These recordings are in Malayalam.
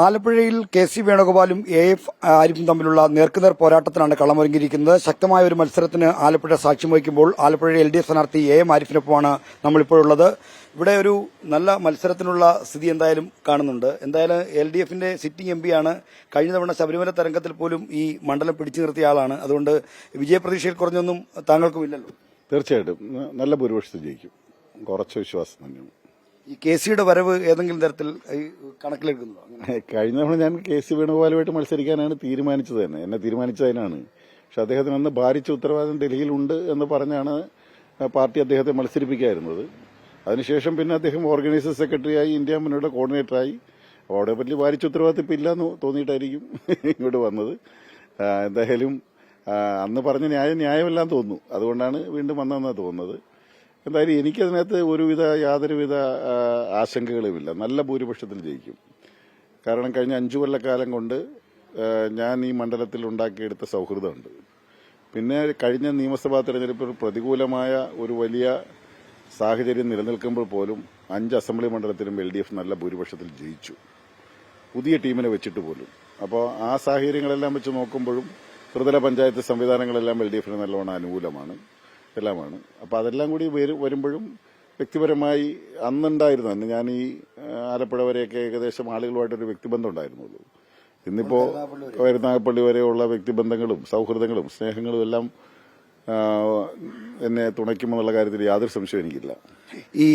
ആലപ്പുഴയിൽ കെ സി വേണുഗോപാലും എ എഫ് ആരിഫും തമ്മിലുള്ള നേർക്കുനേർ പോരാട്ടത്തിനാണ് കളമൊരുങ്ങിയിരിക്കുന്നത്. ശക്തമായ ഒരു മത്സരത്തിന് ആലപ്പുഴ സാക്ഷ്യം വഹിക്കുമ്പോൾ ആലപ്പുഴ എൽ ഡി എഫ് സ്ഥാനാർത്ഥി എ എം ആരിഫിനൊപ്പമാണ് നമ്മളിപ്പോഴുള്ളത്. ഇവിടെ ഒരു നല്ല മത്സരത്തിനുള്ള സ്ഥിതി എന്തായാലും കാണുന്നുണ്ട്. എന്തായാലും എൽ ഡി എഫിന്റെ സിറ്റിംഗ് എം പിയാണ് കഴിഞ്ഞ തവണ ശബരിമല തരംഗത്തിൽ പോലും ഈ മണ്ഡലം പിടിച്ചു നിർത്തിയ ആളാണ്. അതുകൊണ്ട് വിജയപ്രതീക്ഷയിൽ കുറഞ്ഞൊന്നും താങ്കൾക്കും ഇല്ലല്ലോ. തീർച്ചയായിട്ടും. നല്ല ഭൂരിപക്ഷത്തിൽ ജയിക്കും. കുറച്ച് വിശ്വാസം തന്നെയാണ് ഈ കെ സിയുടെ വരവ് ഏതെങ്കിലും തരത്തിൽ കണക്കിലെടുക്കുന്നുണ്ടോ കഴിഞ്ഞ തവണ ഞാൻ കെ സി വേണുഗോപാലുമായിട്ട് മത്സരിക്കാനാണ് തീരുമാനിച്ചത് തന്നെ. എന്നെ തീരുമാനിച്ചതിനാണ്. പക്ഷെ അദ്ദേഹത്തിന് അന്ന് ഭാരിച്ച ഉത്തരവാദിത്തം ഡൽഹിയിലുണ്ട് എന്ന് പറഞ്ഞാണ് പാർട്ടി അദ്ദേഹത്തെ മത്സരിപ്പിക്കായിരുന്നത്. അതിനുശേഷം പിന്നെ അദ്ദേഹം ഓർഗനൈസർ സെക്രട്ടറിയായി ഇന്ത്യ മുന്നോട്ട് കോർഡിനേറ്ററായി. അപ്പോൾ അവിടെ പറ്റി ഭാരിച്ച ഉത്തരവാദിത്തം ഇപ്പം ഇല്ലെന്ന് തോന്നിയിട്ടായിരിക്കും ഇങ്ങോട്ട് വന്നത്. എന്തായാലും അന്ന് പറഞ്ഞ ന്യായം ന്യായമല്ലാന്ന് തോന്നുന്നു. അതുകൊണ്ടാണ് വീണ്ടും വന്നതെന്നാണ് തോന്നുന്നത്. എന്തായാലും എനിക്കതിനകത്ത് ഒരുവിധ യാതൊരുവിധ ആശങ്കകളുമില്ല. നല്ല ഭൂരിപക്ഷത്തിൽ ജയിക്കും. കാരണം കഴിഞ്ഞ അഞ്ചു കൊല്ലക്കാലം കൊണ്ട് ഞാൻ ഈ മണ്ഡലത്തിൽ ഉണ്ടാക്കിയെടുത്ത സൗഹൃദമുണ്ട്. പിന്നെ കഴിഞ്ഞ നിയമസഭാ തെരഞ്ഞെടുപ്പിൽ പ്രതികൂലമായ ഒരു വലിയ സാഹചര്യം നിലനിൽക്കുമ്പോൾ പോലും അഞ്ച് അസംബ്ലി മണ്ഡലത്തിലും എൽ ഡി എഫ് നല്ല ഭൂരിപക്ഷത്തിൽ ജയിച്ചു. പുതിയ ടീമിനെ വെച്ചിട്ട് പോലും. അപ്പോൾ ആ സാഹചര്യങ്ങളെല്ലാം വെച്ച് നോക്കുമ്പോഴും ത്രിതല പഞ്ചായത്ത് സംവിധാനങ്ങളെല്ലാം എൽ ഡി എഫിന് നല്ലവണ്ണം അനുകൂലമാണ്. എല്ലാമാണ് അപ്പോൾ അതെല്ലാം കൂടി വരു- വരുമ്പോഴും വ്യക്തിപരമായി അന്നുണ്ടായിരുന്നു അന്ന് ഞാൻ ഈ ആലപ്പുഴ വരെയൊക്കെ ഏകദേശം ആളുകളുമായിട്ടൊരു വ്യക്തിബന്ധം ഉണ്ടായിരുന്നുള്ളൂ ഇന്നിപ്പോ കരുനാഗപ്പള്ളി വരെയുള്ള വ്യക്തിബന്ധങ്ങളും സൗഹൃദങ്ങളും സ്നേഹങ്ങളും എല്ലാം എന്നെ തുണയ്ക്കുമെന്നുള്ള കാര്യത്തിൽ യാതൊരു സംശയവും എനിക്കില്ല. ഈ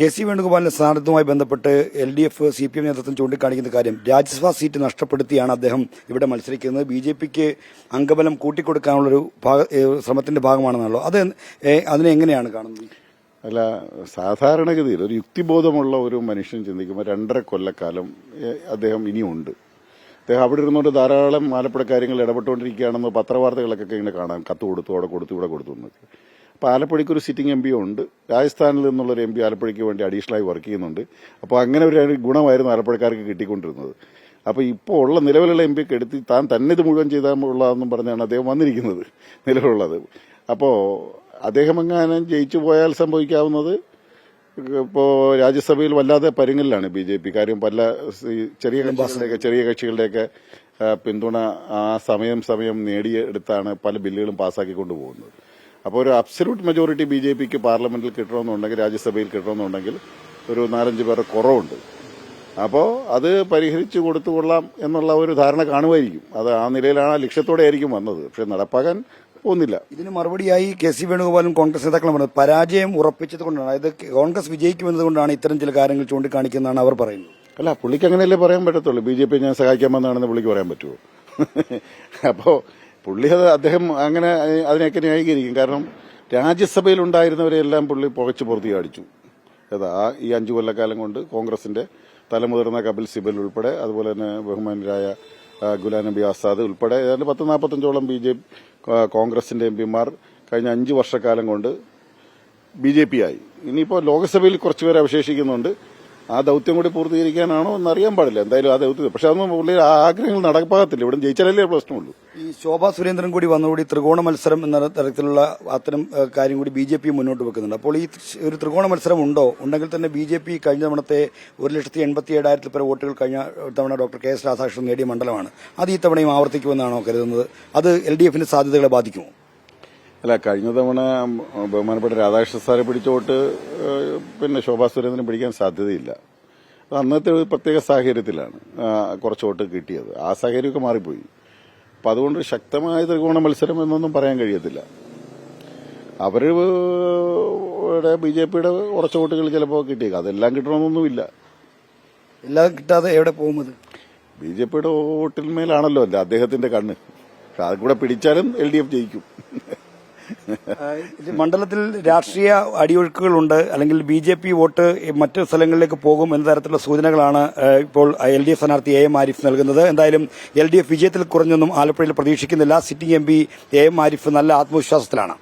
കെ സി വേണുഗോപാലിന്റെ സ്ഥാനത്തുമായി ബന്ധപ്പെട്ട് L D F C P M നേതൃത്വം ചൂണ്ടിക്കാണിക്കുന്ന കാര്യം രാജ്യസഭാ സീറ്റ് നഷ്ടപ്പെടുത്തിയാണ് അദ്ദേഹം ഇവിടെ മത്സരിക്കുന്നത്. ബി ജെ പിക്ക് അംഗബലം കൂട്ടിക്കൊടുക്കാനുള്ളൊരു ശ്രമത്തിന്റെ ഭാഗമാണെന്നാണല്ലോ. അത് അതിനെ എങ്ങനെയാണ് കാണുന്നത്? അല്ല സാധാരണഗതിയിൽ ഒരു യുക്തിബോധമുള്ള ഒരു മനുഷ്യൻ ചിന്തിക്കുമ്പോൾ രണ്ടര കൊല്ലക്കാലം അദ്ദേഹം ഇനിയുണ്ട്. അദ്ദേഹം അവിടെ ഇരുന്നുകൊണ്ട് ധാരാളം ആലപ്പുഴ കാര്യങ്ങൾ ഇടപെട്ടുകൊണ്ടിരിക്കുകയാണെന്ന് പത്രവാർത്തകളൊക്കെ ഇങ്ങനെ കാണാം. കത്ത് കൊടുത്തു അവിടെ കൊടുത്തു ഇവിടെ കൊടുത്തു എന്നൊക്കെ. അപ്പോൾ ആലപ്പുഴയ്ക്ക് ഒരു സിറ്റിംഗ് എം പി ഉണ്ട്. രാജസ്ഥാനിൽ നിന്നുള്ളൊരു എം പി ആലപ്പുഴയ്ക്ക് വേണ്ടി അഡീഷണലായി വർക്ക് ചെയ്യുന്നുണ്ട്. അപ്പോൾ അങ്ങനെ ഒരു ഗുണമായിരുന്നു ആലപ്പുഴക്കാർക്ക് കിട്ടിക്കൊണ്ടിരുന്നത്. അപ്പോൾ ഇപ്പോൾ ഉള്ള നിലവിലുള്ള എം പിക്ക് എടുത്ത് താൻ തന്നെ ഇത് മുഴുവൻ ചെയ്താൽ ഉള്ളതെന്നും പറഞ്ഞാണ് അദ്ദേഹം വന്നിരിക്കുന്നത് നിലവിലുള്ളത്. അപ്പോൾ അദ്ദേഹം എങ്ങാനും ജയിച്ചു പോയാൽ സംഭവിക്കാവുന്നത് ഇപ്പോ രാജ്യസഭയിൽ വല്ലാതെ പരുങ്ങലിലാണ് ബി ജെ പി. കാര്യം പല ചെറിയ കക്ഷികളുടെയൊക്കെ ചെറിയ കക്ഷികളുടെയൊക്കെ പിന്തുണ ആ സമയം സമയം നേടിയെടുത്താണ് പല ബില്ലുകളും പാസ്സാക്കിക്കൊണ്ട് കൊണ്ടുപോകുന്നത് അപ്പോൾ ഒരു അബ്സല്യൂട്ട് മെജോറിറ്റി ബി ജെ പിക്ക് പാർലമെന്റിൽ കിട്ടണമെന്നുണ്ടെങ്കിൽ രാജ്യസഭയിൽ കിട്ടണമെന്നുണ്ടെങ്കിൽ ഒരു നാലഞ്ച് പേർ കുറവുണ്ട്. അപ്പോൾ അത് പരിഹരിച്ചു കൊടുത്തുകൊള്ളാം എന്നുള്ള ഒരു ധാരണ കാണുമായിരിക്കും. അത് ആ നിലയിലാണ് ലക്ഷ്യത്തോടെ ആയിരിക്കും വന്നത്. പക്ഷെ നടപ്പാക്കാൻ പോകുന്നില്ല. ഇതിന് മറുപടിയായി കെ സി വേണുഗോപാലും കോൺഗ്രസ് നേതാക്കളും പറഞ്ഞത് പരാജയം ഉറപ്പിച്ചത് കൊണ്ടാണ്. അതായത് കോൺഗ്രസ് വിജയിക്കുമെന്നത് കൊണ്ടാണ് ഇത്തരം ചില കാര്യങ്ങൾ ചൂണ്ടിക്കാണിക്കുന്നതാണ് അവർ പറയുന്നത്. അല്ല പുള്ളിക്ക് അങ്ങനെയല്ലേ പറയാൻ പറ്റത്തുള്ളൂ? ബി ജെ പി ഞാൻ സഹായിക്കാൻ വന്നതാണെന്ന് പുള്ളിക്ക് പറയാൻ പറ്റുമോ? അപ്പോൾ പുള്ളി അത് അദ്ദേഹം അങ്ങനെ അതിനെയൊക്കെ ന്യായീകരിക്കും. കാരണം രാജ്യസഭയിൽ ഉണ്ടായിരുന്നവരെല്ലാം പുള്ളി പുകച്ചു പുറത്തി അടിച്ചു. അതാ ഈ അഞ്ചു കൊല്ലക്കാലം കൊണ്ട് കോൺഗ്രസിന്റെ തലമുതിർന്ന കപിൽ സിബൽ ഉൾപ്പെടെ അതുപോലെ തന്നെ ബഹുമാനരായ ഗുലാം നബി ആസാദ് ഉൾപ്പെടെ ഏതാണ്ട് പത്ത് നാൽപ്പത്തഞ്ചോളം ബി ജെ കോൺഗ്രസിന്റെ എം പിമാർ കഴിഞ്ഞ അഞ്ച് വർഷക്കാലം കൊണ്ട് ബി ജെ പി ആയി. ഇനിയിപ്പോൾ ലോക്സഭയിൽ കുറച്ചുപേരെ അവശേഷിക്കുന്നുണ്ട്. ആ ദൗത്യം കൂടി പൂർത്തീകരിക്കാനാണോ എന്നറിയാൻ പാടില്ല. എന്തായാലും ആ ദൗത്യം പക്ഷെ അതൊന്നും പുള്ളിയുടെ ആഗ്രഹങ്ങൾ നടപ്പാകത്തില്ല. ഇവിടെ ജയിച്ചാലല്ലേ പ്രശ്നമുള്ളൂ. ഈ ശോഭാ സുരേന്ദ്രൻ കൂടി വന്നുകൂടി ത്രികോണ മത്സരം എന്ന തരത്തിലുള്ള അത്തരം കാര്യം കൂടി ബി ജെ പി മുന്നോട്ട് വെക്കുന്നുണ്ട്. അപ്പോൾ ഈ ഒരു ത്രികോണ മത്സരം ഉണ്ടോ? ഉണ്ടെങ്കിൽ തന്നെ ബി ജെ പി കഴിഞ്ഞ തവണത്തെ ഒരു ലക്ഷത്തി എൺപത്തി ഏഴായിരത്തിൽ പല വോട്ടുകൾ കഴിഞ്ഞ തവണ ഡോക്ടർ കെ എസ് രാധാകൃഷ്ണൻ നേടിയ മണ്ഡലമാണ്. അത് ഈ തവണയും ആവർത്തിക്കുമെന്നാണോ കരുതുന്നത്? അത് എൽ ഡി എഫിന്റെ സാധ്യതകളെ ബാധിക്കുമോ? അല്ല കഴിഞ്ഞ തവണ ബഹുമാനപ്പെട്ട രാധാകൃഷ്ണ സാറെ പിടിച്ചോട്ട് പിന്നെ ശോഭാ സുരേന്ദ്രൻ പിടിക്കാൻ സാധ്യതയില്ല. അന്നത്തെ ഒരു പ്രത്യേക സാഹചര്യത്തിലാണ് കുറച്ച് വോട്ട് കിട്ടിയത്. ആ സാഹചര്യമൊക്കെ മാറിപ്പോയി. അപ്പൊ അതുകൊണ്ട് ശക്തമായ ത്രികോണ മത്സരം എന്നൊന്നും പറയാൻ കഴിയത്തില്ല. അവർ ബി ജെ പിയുടെ കുറച്ച് വോട്ടുകൾ ചിലപ്പോൾ കിട്ടിയേക്കാം അതെല്ലാം കിട്ടണമെന്നൊന്നുമില്ല. എല്ലാം കിട്ടാതെ എവിടെ പോകുന്നത് ബി ജെ പിയുടെ വോട്ടിന്മേലാണല്ലോ അല്ല അദ്ദേഹത്തിന്റെ കണ്ണ്. പക്ഷെ അത് കൂടെ പിടിച്ചാലും എൽ ഡി എഫ് ജയിക്കും. മണ്ഡലത്തിൽ രാഷ്ട്രീയ അടിയൊഴുക്കുകളുണ്ട് അല്ലെങ്കിൽ ബി ജെ പി വോട്ട് മറ്റ് സ്ഥലങ്ങളിലേക്ക് പോകും എന്ന തരത്തിലുള്ള സൂചനകളാണ് ഇപ്പോൾ എൽ ഡി എഫ് സ്ഥാനാർത്ഥി എ എം ആരിഫ് നൽകുന്നത്. എന്തായാലും എൽ ഡി എഫ് വിജയത്തിൽ കുറഞ്ഞൊന്നും ആലപ്പുഴയിൽ പ്രതീക്ഷിക്കുന്നില്ല. Sitting M P A M Arif നല്ല ആത്മവിശ്വാസത്തിലാണ്.